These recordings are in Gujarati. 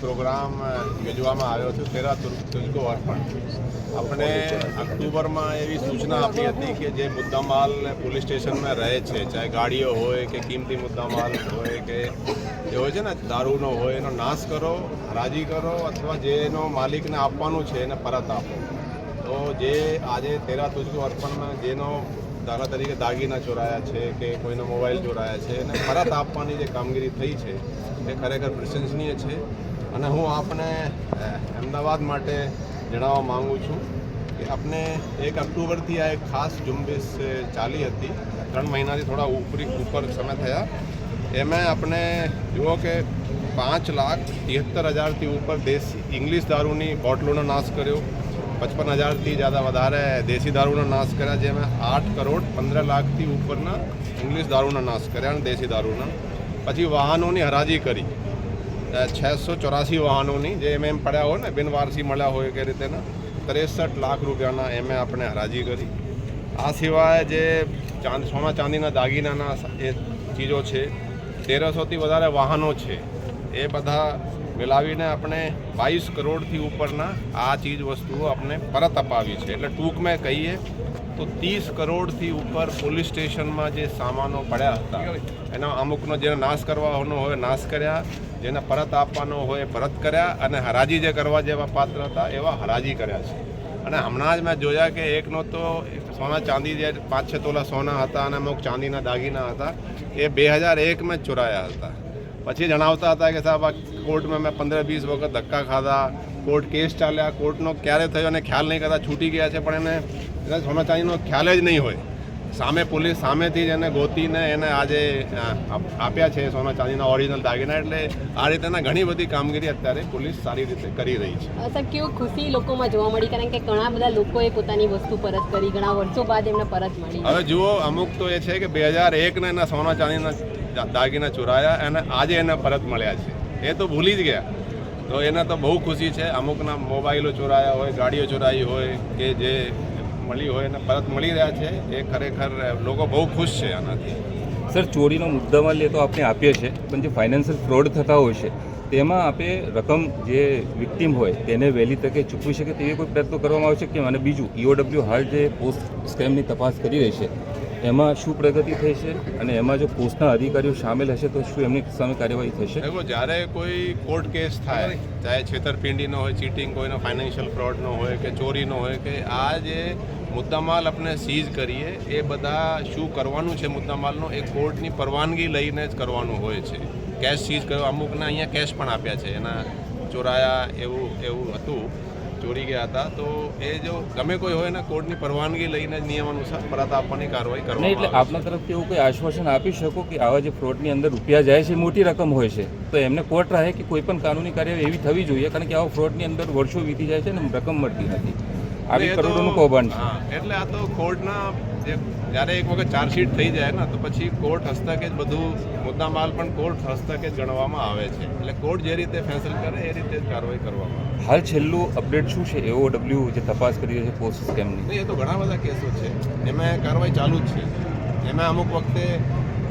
પ્રોગ્રામ યોજવામાં આવ્યો છે તેરા તુજકો અર્પણ આપણે ઓક્ટોબરમાં એવી સૂચના આપી હતી કે જે મુદ્દામાલ પોલીસ સ્ટેશનમાં રહે છે, ચાહે ગાડીઓ હોય કે કિંમતી મુદ્દામાલ હોય કે જે હોય છે ને, દારૂનો હોય, એનો નાશ કરો, હરાજી કરો અથવા જેનો માલિકને આપવાનું છે એને પરત આપો. તો જે આજે તેરા તુજકો અર્પણમાં જેનો દાખલા તરીકે દાગીના ચોરાયા છે કે કોઈનો મોબાઈલ ચોરાયા છે અને પરત આપવાની જે કામગીરી થઈ છે એ ખરેખર પ્રશંસનીય છે. અને હું આપને અમદાવાદ માટે જણાવવા માગું છું કે આપણે એક ઓક્ટોબરથી આ એક ખાસ ઝુંબેશ ચાલી હતી. ત્રણ મહિનાથી થોડા ઉપરી, ઉપર સમય થયા. એમાં આપણે જુઓ કે પાંચ લાખ તિહત્તર હજારથી ઉપર દેશ ઇંગ્લિશ દારૂની બોટલોનો નાશ કર્યો. પચપન હજારથી જ્યાદા વધારે દેશી દારૂનો નાશ કર્યા જેમાં આઠ કરોડ પંદર લાખથી ઉપરના ઇંગ્લિશ દારૂના નાશ કર્યા અને દેશી દારૂના. પછી વાહનોની હરાજી કરી. છસો ચોરાસી વાહનોની જે એમ એમ પડ્યા હોય ને બિનવારસી મળ્યા હોય કે રીતેના, ત્રેસઠ લાખ રૂપિયાના એમે આપણે હરાજી કરી. આ સિવાય જે ચાંદ, સોના ચાંદીના દાગીનાના એ ચીજો છે. તેરસોથી વધારે વાહનો છે. એ બધા મિલાવીને આપણે બાવીસ કરોડથી ઉપરના આ ચીજ વસ્તુઓ આપણે પરત અપાવી છે. એટલે ટૂંકમાં કહીએ તો ત્રીસ કરોડથી ઉપર પોલીસ સ્ટેશનમાં જે સામાનો પડ્યા હતા, એના અમુકનો જેને નાશ કરવાનો હોય, નાશ કર્યા, જેને પરત આપવાનો હોય, પરત કર્યા અને હરાજી જે કરવા જેવા પાત્ર હતા, એવા હરાજી કર્યા છે. અને હમણાં જ મેં જોયા કે એકનો તો સોના ચાંદી જે પાંચ છ તોલા સોના હતા અને અમુક ચાંદીના દાગીના હતા, એ બે હજાર એકમાં જ ચોરાયા હતા. પછી જણાવતા હતા કે સાહેબ આ કોર્ટમાં મેં પંદર વીસ વખત ધક્કા ખાધા કોર્ટ કેસ ચાલ્યા કોર્ટનો ક્યારે થયો અને ખ્યાલ નહીં કરતા છૂટી ગયા છે પણ એને સોના ચાંદીનો ખ્યાલ જ નહીં હોય. સામે પોલીસ સામેથી જ એને ગોતીને એને આજે આપ્યા છે સોના ચાંદીના ઓરિજિનલ દાગીના એટલે આ રીતેના ઘણી બધી કામગીરી અત્યારે પોલીસ સારી રીતે કરી રહી છે. સાહેબ કેવું ખુશી લોકોમાં જોવા મળી? કારણ કે ઘણા બધા લોકોએ પોતાની વસ્તુ પરત કરી ઘણા વર્ષો બાદ એમને પરત મળી. હવે જુઓ અમુક તો એ છે કે બે હજાર એકના એના સોના ચાંદીના દાગીના ચોરાયા અને આજે એને પરત મળ્યા છે. એ તો ભૂલી જ ગયા. તો એને તો બહુ ખુશી છે. અમુકના મોબાઈલો ચોરાયા હોય, ગાડીઓ ચોરાઈ હોય, કે જે મળી હોય એને પરત મળી રહ્યા છે. એ ખરેખર લોકો બહુ ખુશ છે આનાથી. સર, ચોરીનો મુદ્દામાં લે તો આપણે આપીએ છીએ પણ જે ફાઇનાન્શિયલ ફ્રોડ થતા હોય છે, તેમાં આપણે રકમ જે વિક્ટીમ હોય, તેને વહેલી તકે ચૂકવી શકે તેવી કોઈ પ્રયત્નો કરવામાં આવે છે કે અને બીજું ઈઓડબ્લ્યુ હાલ જે પોસ્ટ સ્કેમની તપાસ કરી રહી છે એમાં શું પ્રગતિ થઈ છે અને એમાં જો પોસ્ટના અધિકારીઓ સામેલ હશે તો શું એમની સામે કાર્યવાહી થશે? દેખો જ્યારે કોઈ કોર્ટ કેસ થાય ચાહે છેતરપિંડીનો હોય ચીટિંગ કોઈનો ફાઇનાન્શિયલ ફ્રોડનો હોય કે ચોરીનો હોય કે આ જે મુદ્દામાલ આપણે સીઝ કરીએ એ બધા શું કરવાનું છે મુદ્દામાલનો? એ કોર્ટની પરવાનગી લઈને જ કરવાનું હોય છે. કેશ સીઝ કર્યો અમુકને અહીંયા કેશ પણ આપ્યા છે એના ચોરાયા એવું એવું હતું. ચોરી ગયા હતા તો એ જો ગમે કોઈ હોય ને કોર્ટની પરવાનગી લઈને જ નિયમ અનુસાર પરત આપવાની કાર્યવાહી નહીં એટલે આપના તરફથી એવું કોઈ આશ્વાસન આપી શકો કે આવા જે ફ્રોડની અંદર રૂપિયા જાય છે મોટી રકમ હોય છે તો એમને કોર્ટ રહે કે કોઈ પણ કાનૂની કાર્યવાહી એવી થવી જોઈએ કારણ કે આવા ફ્રોડની અંદર વર્ષો વીતી જાય છે ને રકમ મળતી નથી. આવી કરોડોનું કૌભાંડ છે. એટલે આ તો કોર્ટના જ્યારે એક વખત ચાર્જશીટ થઈ જાય ને તો પછી કોર્ટ હસ્તકે જ બધું મુદ્દામાલ પણ કોર્ટ હસ્તકે જ ગણવામાં આવે છે. એટલે કોર્ટ જે રીતે ફેસલ કરે એ રીતે જ કાર્યવાહી કરવામાં આવે હાલ છેલ્લું અપડેટ શું છે? એઓ ડબલ્યુ જે તપાસ કરી રહ્યો છે પોસ્ટ સ્કેમની. એ તો ઘણા બધા કેસો છે. એમાં કાર્યવાહી ચાલુ જ છે. એમાં અમુક વખતે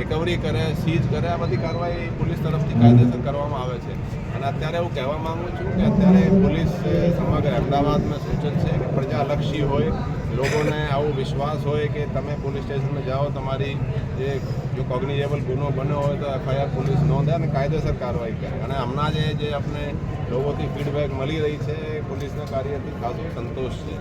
રિકવરી કરે સીઝ કરે, આ બધી કાર્યવાહી પોલીસ તરફથી કાયદેસર કરવામાં આવે છે. અને અત્યારે હું કહેવા માંગુ છું કે અત્યારે પોલીસ સમગ્ર અમદાવાદમાં સૂચન છે કે પ્રજાલક્ષી હોય, લોકોને આવો વિશ્વાસ હોય કે તમે પોલીસ સ્ટેશનમાં જાઓ, તમારી જે જો કોગ્નિઝેબલ ગુનો બન્યો હોય તો એફઆઈઆર પોલીસ નોંધે અને કાયદેસર કાર્યવાહી કરે. અને હમણાં જે જે આપણે લોકોથી ફીડબેક મળી રહી છે, પોલીસના કાર્યથી ખાસો સંતોષ છે.